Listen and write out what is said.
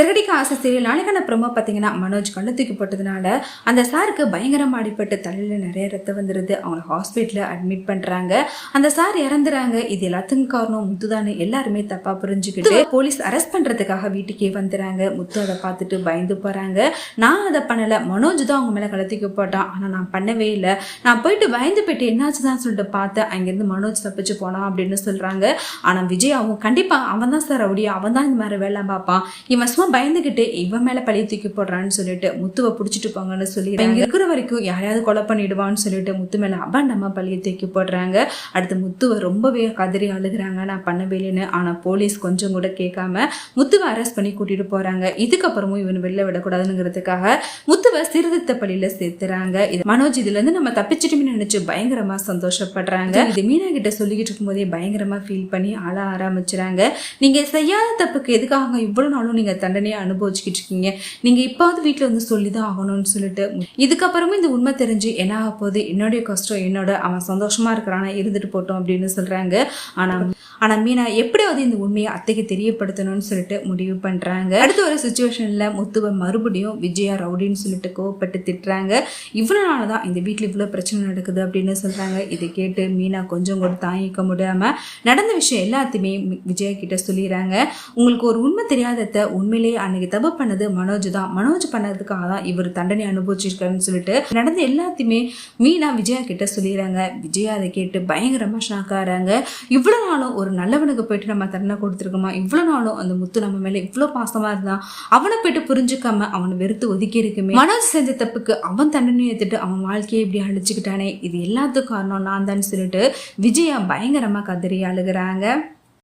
சிறகடிக்க ஆசை சீரியல். நாளைக்கான ப்ரோமோ பார்த்தீங்கன்னா மனோஜ் கண்ணு தூக்கி போட்டதுனால அந்த சாருக்கு பயங்கரமா அடிப்பட்டு தலையில் நிறைய ரத்தம் வந்துடுது அவங்களை ஹாஸ்பிட்டலில் அட்மிட் பண்ணுறாங்க அந்த சார் இறந்துறாங்க. இது எல்லாத்துக்கும் காரணம் முத்துதானு எல்லாருமே தப்பாக புரிஞ்சுக்கிட்டு போலீஸ் அரெஸ்ட் பண்ணுறதுக்காக வீட்டுக்கே வந்துடுறாங்க முத்து அதை பார்த்துட்டு பயந்து போகிறாங்க நான் அதை பண்ணலை. மனோஜ் தான் அவங்க மேலே கலத்திக்க போட்டான். ஆனால் நான் பண்ணவே இல்லை. நான் போயிட்டு பயந்து போயிட்டு என்னாச்சு தான் சொல்லிட்டு பார்த்தேன். அங்கேருந்து மனோஜ் தப்பிச்சு போனான் அப்படின்னு சொல்கிறாங்க ஆனால் விஜய் அவன் கண்டிப்பாக அவன் தான் சார் ரவுடி அவன் தான் இந்த மாதிரி வேலை பார்ப்பான். இவன் சும்மா பயந்துக்கிட்டு இவன் மேலே பழி தூக்கி போடுறான்னு சொல்லிட்டு முத்துவை பிடிச்சிட்டு போங்கன்னு சொல்லி இங்க இருக்கிற வரைக்கும் யாரையாவது கொலை பண்ணிடுவான்னு சொல்லிட்டு முத்து மேலே அபாண்டமா பழியை தூக்கி போடுறாங்க. அடுத்து முத்துவை ரொம்பவே கதறி அழுகுறாங்க. நான் பண்ணவே இல்லைன்னு ஆனால் போலீஸ் கொஞ்சம் கூட கேட்காம முத்துவை அரெஸ்ட் பண்ணி கூட்டிட்டு போறாங்க. இதுக்கப்புறமும் இவன் வெளில விடக்கூடாதுங்கிறதுக்காக முத்துவை சிறுதித்த பள்ளியில சேர்த்துறாங்க. இது மனோஜ் இதுல இருந்து நம்ம தப்பிச்சிட்டுமே நினைச்சு பயங்கரமா சந்தோஷப்படுறாங்க. இது மீனா கிட்ட சொல்லிக்கிட்டு இருக்கும்போதே பயங்கரமா ஃபீல் பண்ணி அழ ஆரம்பிச்சுறாங்க. நீங்க செய்யாத தப்புக்கு எதுக்காக இவ்வளவு நாளும் நீங்க தண்டனையை அனுபவிச்சுக்கிட்டு இருக்கீங்க. நீங்க இப்பாவது வீட்டுல வந்து சொல்லிதான் ஆகணும்னு சொல்லிட்டு இதுக்கப்புறமும் இந்த உண்மை தெரிஞ்சு என்ன ஆக போகுது? என்னுடைய கஷ்டம் என்னோட அவன் சந்தோஷமா இருக்கிறானா? இருந்துட்டு போட்டோம் அப்படின்னு சொல்றாங்க. ஆனா ஆனால் மீனா எப்படியாவது இந்த உண்மையை அத்தைக்கு தெரியப்படுத்தணும்னு சொல்லிட்டு முடிவு பண்ணுறாங்க அடுத்த ஒரு சுச்சுவேஷனில் முத்துவை மறுபடியும் விஜயா ரவுடின்னு சொல்லிட்டு கோவப்பட்டு திட்டுறாங்க. இவ்வளோ நாள் தான் இந்த வீட்டில் இவ்வளோ பிரச்சனை நடக்குது அப்படின்னு சொல்கிறாங்க இதை கேட்டு மீனா கொஞ்சம் கூட தாங்கிக்க முடியாமல் நடந்த விஷயம் எல்லாத்தையுமே விஜயா கிட்ட சொல்லிடுறாங்க. உங்களுக்கு ஒரு உண்மை தெரியாதத உண்மையிலேயே அன்னைக்கு தப்பு பண்ணது மனோஜ் தான். மனோஜ் பண்ணதுக்காக தான் இவர் தண்டனை அனுபவிச்சிருக்காருன்னு சொல்லிட்டு நடந்த எல்லாத்தையுமே மீனா விஜயா கிட்ட சொல்லிடுறாங்க. விஜயா அதை கேட்டு பயங்கரமாக ஷாக் இவ்வளோ இவ்வளவு நாளும் ஒரு நல்லவனுக்கு போயிட்டு நம்ம தண்டனை கொடுத்துருக்கோமா? இவ்வளோ நாளும் அந்த முத்து நம்ம மேலே இவ்வளோ பாசமா இருந்தான் அவனை போயிட்டு புரிஞ்சுக்காம அவனை வெறுத்து ஒதுக்கி இருக்குமே. மனோஜ் செஞ்ச தப்புக்கு அவன் தண்டனை ஏத்துட்டு அவன் வாழ்க்கையை இப்படி அழிச்சுக்கிட்டானே. இது எல்லாத்துக்கும் காரணம் நான் தான் சொல்லிட்டு விஜயா பயங்கரமாக கதறி அழுகுறாங்க.